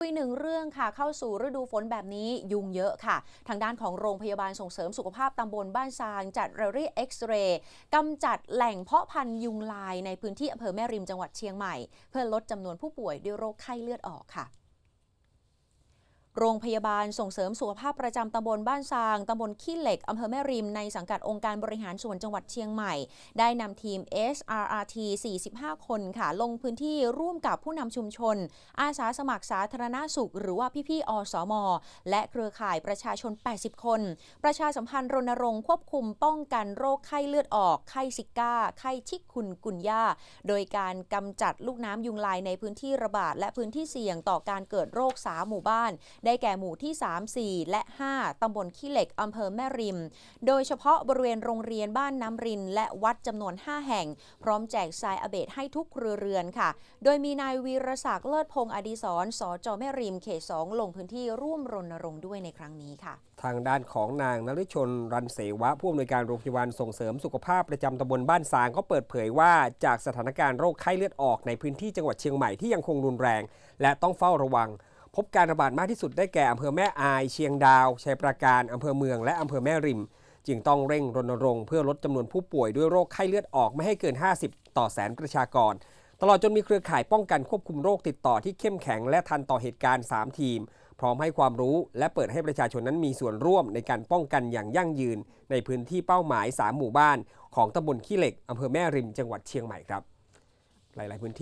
อีกหนึ่งเรื่องค่ะเข้าสู่ฤดูฝนแบบนี้ยุงเยอะค่ะ ทางด้านของโรงพยาบาลส่งเสริมสุขภาพตำบลบ้านซาง จัดเรรี่เอ็กซเรย์กำจัดแหล่งเพาะพันธุ์ยุงลายในพื้นที่อำเภอแม่ริมจังหวัดเชียงใหม่ เพื่อลดจำนวนผู้ป่วยด้วยโรคไข้เลือดออกค่ะ โรงพยาบาลส่งเสริมสุขภาพประจำตำบลบ้านซางตำบลขี้เหล็กอำเภอแม่ริมในสังกัดองค์การบริหารส่วนจังหวัดเชียงใหม่ ได้นำทีม SRRT 45 คนค่ะ ลงพื้นที่ร่วมกับผู้นำชุมชน อาสาสมัครสาธารณาสุข หรือว่าพี่ๆอสม และเครือข่ายประชาชน 80 คน ประชาสัมพันธ์รณรงค์ควบคุมป้องกันโรคไข้เลือดออก ไข้ซิก้า ไข้ชิกคุนกุนยาโดยการกำจัดลูกน้ำยุงลายในพื้นที่ระบาดและพื้นที่เสี่ยงต่อการเกิดโรคสาหมู่บ้านได้แก่หมู่ที่ 3 4 และ 5 ตำบลขี้เหล็ก อำเภอแม่ริม โดยเฉพาะบริเวณโรงเรียนบ้านน้ำริน และวัดจำนวน 5 แห่ง พร้อมแจกทรายอเบดให้ทุกครัวเรือนค่ะ โดยมีนายวีรศักดิ์เลิศพงษ์อดีศรสจแม่ริมเขต2ลงพื้นที่ร่วมรณรงค์ด้วยในครั้งนี้ค่ะ ทางด้านของนางนฤชนรันเสวะผู้อำนวยการโรงพยาบาลส่งเสริมสุขภาพประจำตำบลบ้านสางก็เปิดเผยว่าจากสถานการณ์โรคไข้เลือดออกในพื้นที่จังหวัดเชียงใหม่ที่ยังคงรุนแรง และต้องเฝ้าระวัง พบการระบาดมากที่สุดได้แก่อำเภอแม่อาย เชียงดาว ชัยปราการอำเภอเมือง และอำเภอแม่ริม จึงต้องเร่งรณรงค์เพื่อลดจำนวนผู้ป่วยด้วยโรคไข้เลือดออกไม่ให้เกิน 50 ต่อแสนประชากร ตลอดจนมีเครือข่ายป้องกันควบคุมโรคติดต่อที่เข้มแข็งและทันต่อเหตุการณ์ 3 ทีม พร้อมให้ความรู้และเปิดให้ประชาชนนั้นมีส่วนร่วมในการป้องกันอย่างยั่งยืน ในพื้นที่เป้าหมาย 3 หมู่บ้าน ของตำบลขี้เหล็กอำเภอแม่ริมจังหวัดเชียงใหม่ครับ หลาย ๆ พื้นที่